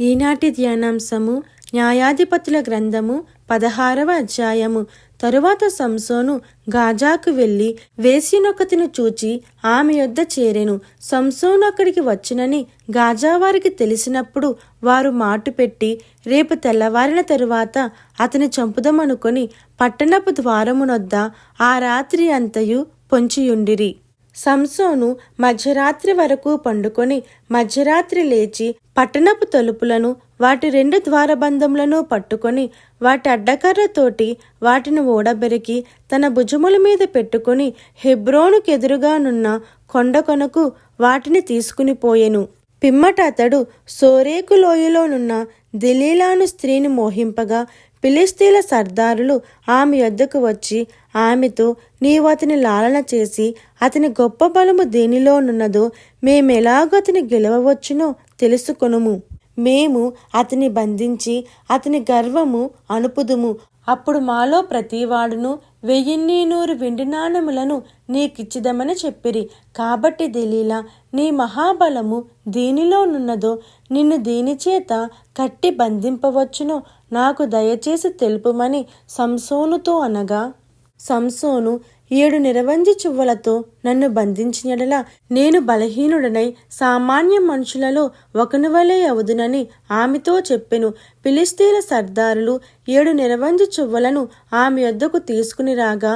ఈనాటి ధ్యానాంశము న్యాయాధిపతుల గ్రంథము పదహారవ అధ్యాయము. తరువాత సంసోను గాజాకు వెళ్ళి వేసినొకతిని చూచి ఆమె యొద్ద చేరెను. సంసోను అక్కడికి వచ్చినని గాజా వారికి తెలిసినప్పుడు వారు మాటు పెట్టి రేపు తెల్లవారిన తరువాత అతని చంపుదమనుకొని పట్టణపు ద్వారమునొద్ద ఆ రాత్రి అంతయు పొంచియుండిరి. సంసోను మధ్యరాత్రి వరకు పండుకొని మధ్యరాత్రి లేచి పట్టణపు తలుపులను వాటి రెండు ద్వారబంధములను పట్టుకొని వాటి అడ్డకర్రతోటి వాటిని ఓడబెరికి తన భుజముల మీద పెట్టుకొని హెబ్రోనుకెదురుగానున్న కొండ కొనకు వాటిని తీసుకుని పోయెను. పిమ్మట అతడు సోరేకు లోయలోనున్న దిలీలాను స్త్రీని మోహింపగా ఫిలిస్తీన్ల సర్దారులు ఆమె యొద్దకు వచ్చి ఆమెతో నీవు అతని లాలన చేసి అతని గొప్ప బలము దేనిలోనున్నదో మేమెలాగో అతని గెలవవచ్చునో తెలుసుకొనుము. మేము అతని బంధించి అతని గర్వము అనుపుదుము. అప్పుడు మాలో ప్రతివాడును వెయ్యిన్ని నూరు వెండి నాణములను నీకిచ్చిదమని చెప్పిరి. కాబట్టి దిలీలా నీ మహాబలము దీనిలోనున్నదో నిన్ను దీనిచేత కట్టి బంధింపవచ్చునో. నాకు దయచేసి తెలుపుమని సంసోనుతో అనగా సంసోను ఏడు నిరవంజి చువ్వలతో నన్ను బంధించినడల నేను బలహీనుడనై సామాన్య మనుషులలో ఒకని వలె అవుదునని ఆమెతో చెప్పెను. ఫిలిస్తీన్ల సర్దారులు ఏడు నిరవంజి చువ్వలను ఆమె యొద్దకు తీసుకుని రాగా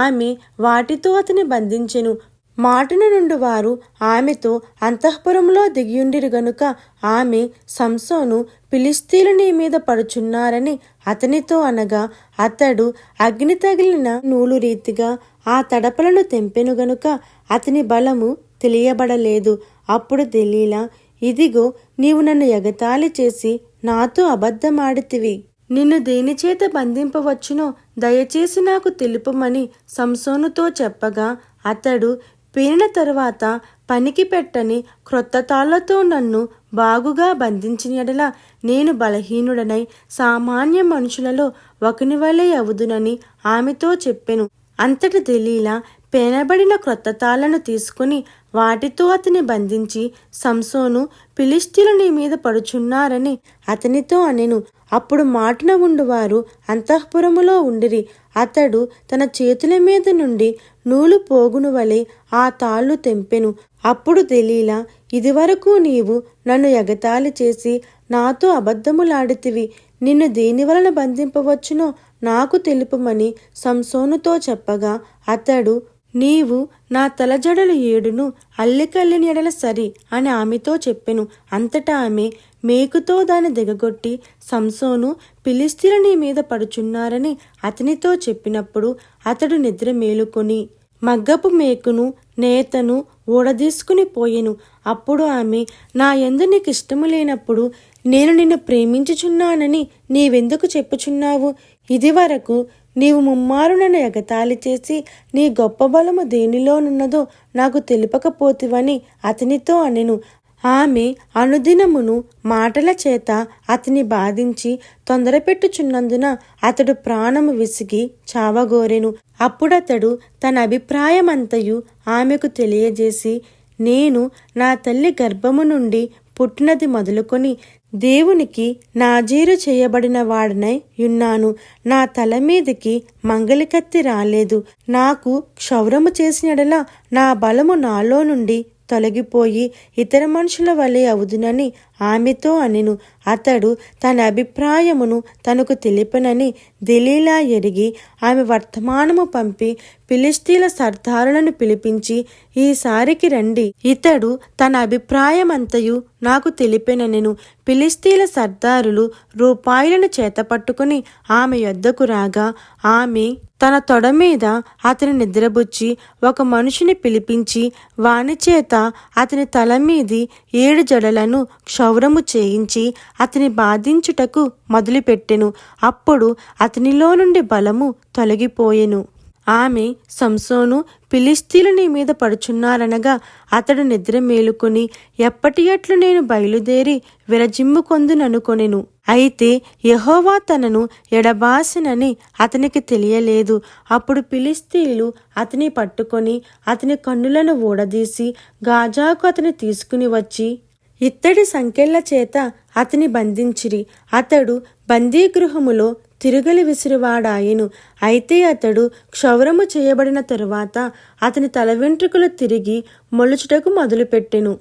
ఆమె వాటితో అతని బంధించెను. మాటున నుండి వారు ఆమెతో అంతఃపురంలో దిగియుండిరు గనుక ఆమె సంసోను పిలిస్తీలు నీ మీద పడుచున్నారని అతనితో అనగా అతడు అగ్ని తగిలిన నూలు రీతిగా ఆ తడపలను తెంపెను గనుక అతని బలము తెలియబడలేదు. అప్పుడు దెలీలా ఇదిగో నీవు నన్ను ఎగతాళి చేసి నాతో అబద్ధమాడితివి. నిన్ను దేనిచేత బంధింపవచ్చునో దయచేసి నాకు తెలుపమని సంసోనుతో చెప్పగా అతడు పేరిన తరువాత పనికి పెట్టని క్రొత్త తాళ్ళతో నన్ను బాగుగా బంధించిన ఎడల నేను బలహీనుడనై సామాన్య మనుషులలో ఒకని వలె అవుదునని ఆమెతో చెప్పెను. అంతటి దిలీలా పేనబడిన క్రొత్త తాళ్ళను తీసుకుని వాటితో అతని బంధించి సంసోను పిలిస్తీలు నీ మీద పడుచున్నారని అతనితో అనెను. అప్పుడు మాటున ఉండువారు అంతఃపురములో ఉండిరి. అతడు తన చేతుల మీద నుండి నూలు పోగును వలె ఆ తాళ్ళు తెంపెను. అప్పుడు తెలీలా ఇదివరకు నీవు నన్ను ఎగతాళి చేసి నాతో అబద్ధములాడితివి. నిన్ను దేని వలన బంధింపవచ్చునో నాకు తెలుపమని సంసోనుతో చెప్పగా అతడు నీవు నా తలజడలు ఏడును అల్లికల్లిని ఎడల సరి అని ఆమెతో చెప్పెను. అంతటా ఆమె మేకుతో దాన్ని దిగగొట్టి సంసోను పిలిస్తీల నీ మీద పడుచున్నారని అతనితో చెప్పినప్పుడు అతడు నిద్ర మేలుకొని మగ్గపు మేకును నేతను ఊడదీసుకుని పోయెను. అప్పుడు ఆమె నా ఎందు నీకు ఇష్టము లేనప్పుడు నేను నిన్ను ప్రేమించుచున్నానని నీవెందుకు చెప్పుచున్నావు? ఇది వరకు నీవు ముమ్మారు నన్ను ఎగతాళి చేసి నీ గొప్ప బలము దేనిలోనున్నదో నాకు తెలుపకపోతివని అతనితో అనెను. ఆమె అనుదినమును మాటల చేత అతని బాధించి తొందరపెట్టుచున్నందున అతడు ప్రాణము విసిగి చావగోరెను. అప్పుడతడు తన అభిప్రాయమంతయు ఆమెకు తెలియజేసి నేను నా తల్లి గర్భము నుండి పుట్టినది మొదలుకొని దేవునికి నాజీరు చేయబడిన వాడనై ఉన్నాను. నా తల మీదికి మంగలికత్తి రాలేదు. నాకు క్షౌరము చేసినడలా నా బలము నాలో నుండి తొలగిపోయి ఇతర మనుషుల వలె అవుదునని ఆమెతో అనెను. అతడు తన అభిప్రాయమును తనకు తెలిపనని దిలీలా ఎరిగి ఆమె వర్తమానము పంపి ఫిలిస్తీన్ల సర్దారులను పిలిపించి ఈసారికి రండి. ఇతడు తన అభిప్రాయమంతయు నాకు తెలిపెనెను ఫిలిస్తీన్ల సర్దారులు రూపాయలను చేతపట్టుకుని ఆమె యొద్దకు రాగా ఆమె తన తొడ మీద అతని నిద్రబుచ్చి ఒక మనిషిని పిలిపించి వాని చేత అతని తల మీది ఏడు జడలను క్షౌరము చేయించి అతని బాధించుటకు మొదలుపెట్టెను. అప్పుడు అతనిలో నుండి బలము తొలగిపోయెను. ఆమె సంసోను ఫిలిస్తీన్లు నీ మీద పడుచున్నారనగా అతడు నిద్ర మేలుకొని ఎప్పటి అట్లు నేను బయలుదేరి విరజిమ్ము కొందుననుకొనెను అయితే యహోవా తనను ఎడబాసినని అతనికి తెలియలేదు. అప్పుడు పిలిస్తీలు అతని పట్టుకొని అతని కన్నులను ఊడదీసి గాజాకు అతని తీసుకుని వచ్చి ఇత్తడి సంకెళ్ళ చేత అతని బంధించిరి. అతడు బందీగృహములో తిరగలి విసిరివాడాయెను. అయితే అతడు క్షౌరము చేయబడిన తరువాత అతని తల వెంట్రుకలు తిరిగి మొలుచుటకు మొదలుపెట్టెను.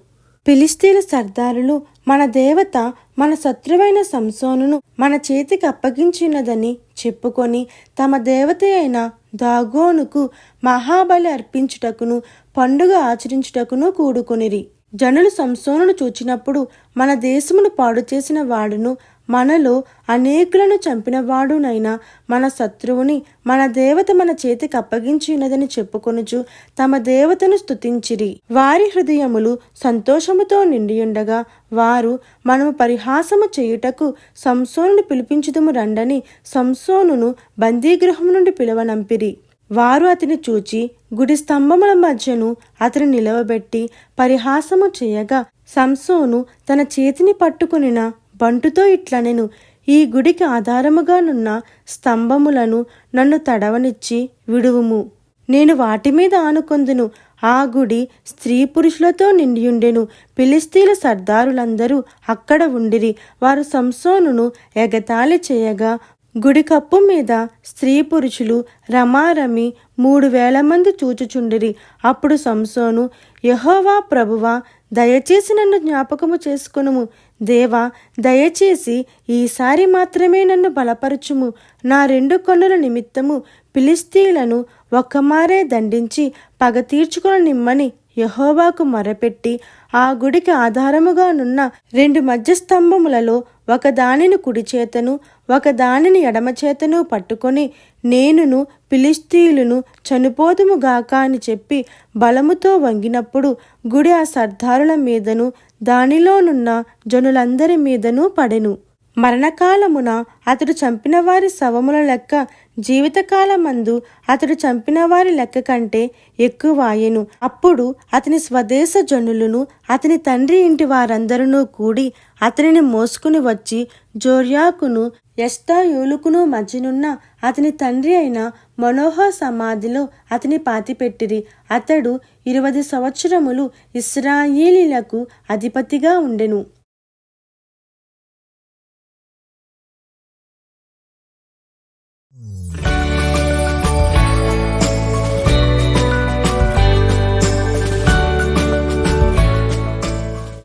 ఫిలిస్తీన్ల సర్దారులు మన దేవత మన శత్రువైన సంసోనును మన చేతికి అప్పగించినదని చెప్పుకొని తమ దేవత అయిన దాగోనుకు మహాబలి అర్పించుటకును పండుగ ఆచరించుటకును కూడుకొనిరి. జనులు సంసోనును చూచినప్పుడు మన దేశమును పాడు చేసిన వాడును మనలో అనేకులను చంపినవాడునైనా మన శత్రువుని మన దేవత మన చేతికి అప్పగించినదని చెప్పుకొనుచు తమ దేవతను స్తుతించిరి. వారి హృదయములు సంతోషముతో నిండియుండగా వారు మనము పరిహాసము చేయుటకు సంసోనుని పిలిపించుదము రండని సంసోనును బందీగృహం నుండి పిలవనంపిరి. వారు అతని చూచి గుడి స్తంభముల మధ్యను అతని నిలవబెట్టి పరిహాసము చేయగా సంసోను తన చేతిని పట్టుకునిన బంటుతో ఇట్లనెను. ఈ గుడికి ఆధారముగానున్న స్తంభములను నన్ను తడవనిచ్చి విడువుము. నేను వాటి మీద ఆనుకొందును. ఆ గుడి స్త్రీ పురుషులతో నిండియుండెను. పిలిస్తీల సర్దారులందరూ అక్కడ ఉండిరి. వారు సంసోనును ఎగతాళి చేయగా గుడి కప్పు మీద స్త్రీ పురుషులు రమారమి మూడు వేల మంది చూచుచుండిరి. అప్పుడు సంసోను యహోవా ప్రభువా దయచేసి నన్ను జ్ఞాపకము చేసుకునుము. దేవా దయచేసి ఈసారి మాత్రమే నన్ను బలపరచుము. నా రెండు కన్నుల నిమిత్తము పిలిస్తీలను ఒక్కమారే దండించి పగ తీర్చుకొని నిమ్మని యహోవాకు మొరపెట్టి ఆ గుడికి ఆధారముగానున్న రెండు మధ్య స్తంభములలో ఒక దానిని కుడి చేతను ఒక దానిని ఎడమ చేతను పట్టుకొని నేనును ఫిలిస్తీయులను చనిపోదుముగాక అని చెప్పి బలముతో వంగినప్పుడు గుడి ఆ సర్దారుల మీదను దానిలోనున్న జనులందరి మీదనూ పడెను. మరణకాలమున అతడు చంపిన వారి శవముల లెక్క జీవితకాలమందు అతడు చంపిన వారి లెక్క కంటే ఎక్కువాయెను అప్పుడు అతని స్వదేశ జనులను అతని తండ్రి ఇంటి వారందరూ కూడి అతనిని మోసుకుని వచ్చి జోర్యాకును ఎస్టాయూలుకును మధ్యనున్న అతని తండ్రి అయిన మనోహ సమాధిలో అతని పాతిపెట్టిరి. అతడు ఇరవై సంవత్సరములు ఇస్రాయేలీలకు అధిపతిగా ఉండెను.